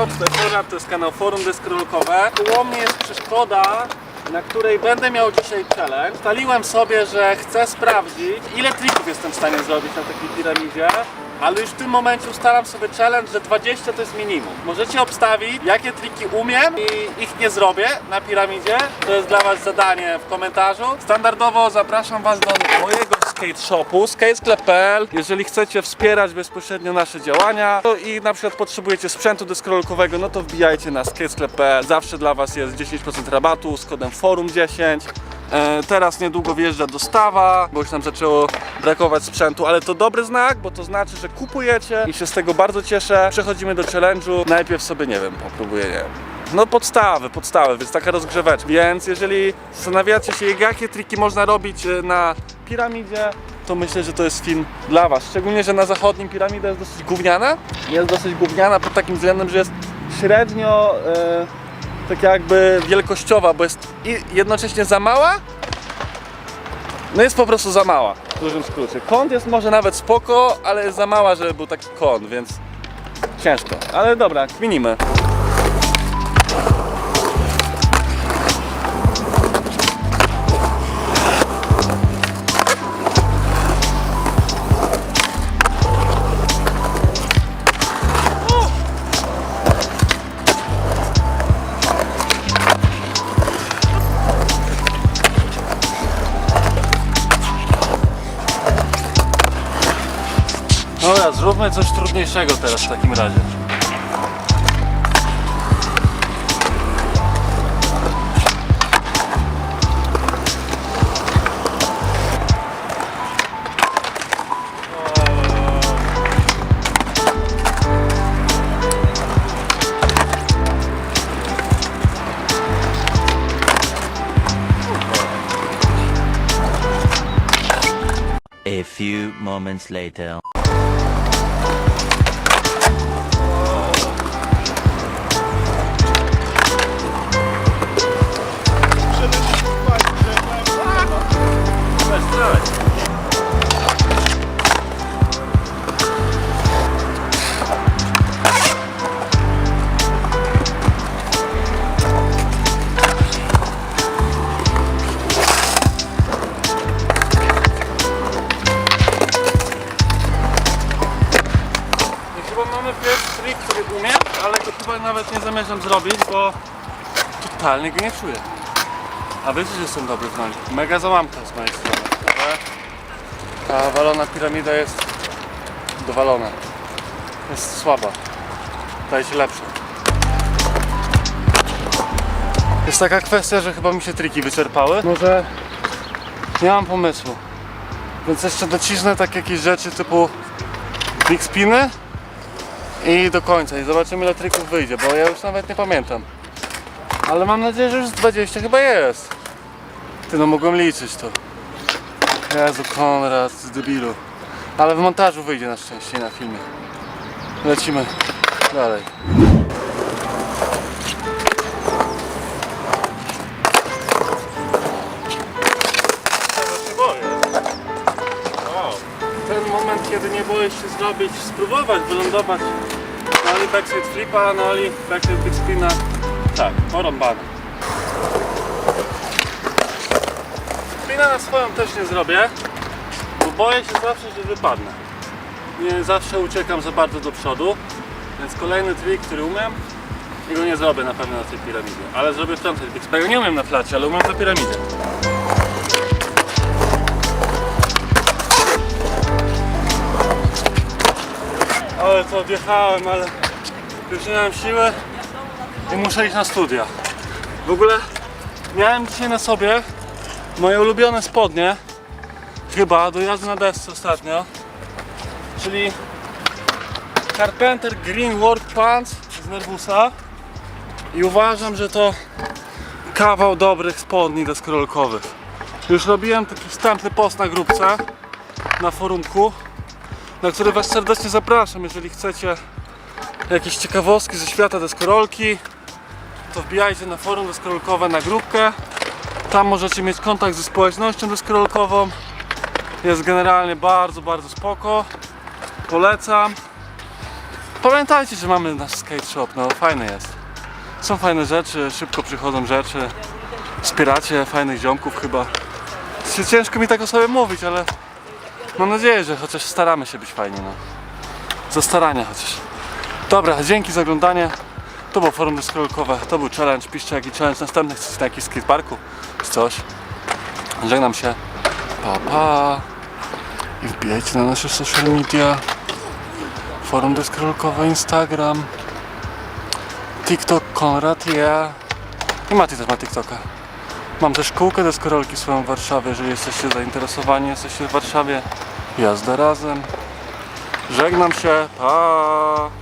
To jest kanał Forum Deskorolkowe. Koło mnie jest przeszkoda, na której będę miał dzisiaj challenge. Staliłem sobie, że chcę sprawdzić, ile trików jestem w stanie zrobić na takiej piramidzie. Ale już w tym momencie ustalam sobie challenge, że 20 to jest minimum. Możecie obstawić, jakie triki umiem i ich nie zrobię na piramidzie. To jest dla Was zadanie w komentarzu. Standardowo zapraszam Was do mojego skate shopu, skatesklep.pl. Jeżeli chcecie wspierać bezpośrednio nasze działania to i na przykład potrzebujecie sprzętu deskorolkowego, no to wbijajcie na skatesklep.pl. Zawsze dla Was jest 10% rabatu z kodem FORUM10. E, Teraz niedługo wjeżdża dostawa, bo już nam zaczęło brakować sprzętu, ale to dobry znak, bo to znaczy, że kupujecie i się z tego bardzo cieszę. Przechodzimy do challenge'u. Najpierw sobie, nie wiem, popróbuję, nie wiem. No podstawy, podstawy, więc taka rozgrzeweczka. Więc jeżeli zastanawiacie się, jakie triki można robić e, na piramidzie, to myślę, że to jest film dla Was. Szczególnie, że na zachodnim piramida jest dosyć gówniana. Jest dosyć gówniana pod takim względem, że jest średnio... E, tak jakby wielkościowa, bo jest jednocześnie za mała, no jest po prostu za mała, w dużym skrócie. Kąt jest może nawet spoko, ale jest za mała, żeby był taki kąt, więc ciężko. Ale dobra, kminimy. Dobra, zróbmy coś trudniejszego teraz w takim razie. A few moments later. Nawet nie zamierzam zrobić, bo totalnie go nie czuję. A wiecie, że jestem dobry w nogi. Mega załamka z mojej strony. Ta walona piramida jest dowalona. Jest słaba. Daje się lepsza. Jest taka kwestia, że chyba mi się triki wyczerpały. Może nie mam pomysłu. Więc jeszcze docisnę tak jakieś rzeczy typu big spiny i do końca. I zobaczymy ile trików wyjdzie, bo ja już nawet nie pamiętam. Ale mam nadzieję, że już z 20 chyba jest. Ty no mogłem liczyć to. Jezu, Konrad, ty debilu. Ale w montażu wyjdzie na szczęście, na filmie. Lecimy dalej. Ten moment, kiedy nie boisz się zrobić, spróbować wylądować na oli backside flipa, na oli backside big spina. Tak, porąbane. Spina na swoją też nie zrobię, bo boję się zawsze, że wypadnę. Nie zawsze uciekam za bardzo do przodu, więc kolejny trik, który umiem, i go nie zrobię na pewno na tej piramidzie. Ale zrobię w tamtej big spina. Nie umiem na placie, ale umiem na piramidzie. Ale to odjechałem, ale już nie mam siły i muszę iść na studia. W ogóle miałem dzisiaj na sobie moje ulubione spodnie, chyba do jazdy na desce ostatnio, czyli Carpenter Green Work Pants z Nervusa i uważam, że to kawał dobrych spodni deskorolkowych. Już robiłem taki wstępny post na grupce na forumku na który Was serdecznie zapraszam. Jeżeli chcecie jakieś ciekawostki ze świata deskorolki, to wbijajcie na forum deskorolkowe na grupkę. Tam możecie mieć kontakt ze społecznością deskorolkową. Jest generalnie bardzo, bardzo spoko. Polecam. Pamiętajcie, że mamy nasz skate shop, no fajny jest. Są fajne rzeczy, szybko przychodzą rzeczy. Wspieracie fajnych ziomków chyba. Ciężko mi tak o sobie mówić, ale mam nadzieję, że chociaż staramy się być fajni, no. Za starania chociaż. Dobra, dzięki za oglądanie. To było forum deskorolkowe, to był challenge. Piszcie jaki challenge następny chcecie na jakiś skateparku czy coś. Żegnam się. Pa, pa. I wbijajcie na nasze social media. Forum deskorolkowe, Instagram. TikTok, Konrad, ja. I Mati też ma TikToka. Mam też szkółkę deskorolki swoją w Warszawie, jeżeli jesteście zainteresowani, jesteście w Warszawie. Jazda razem. Żegnam się, pa!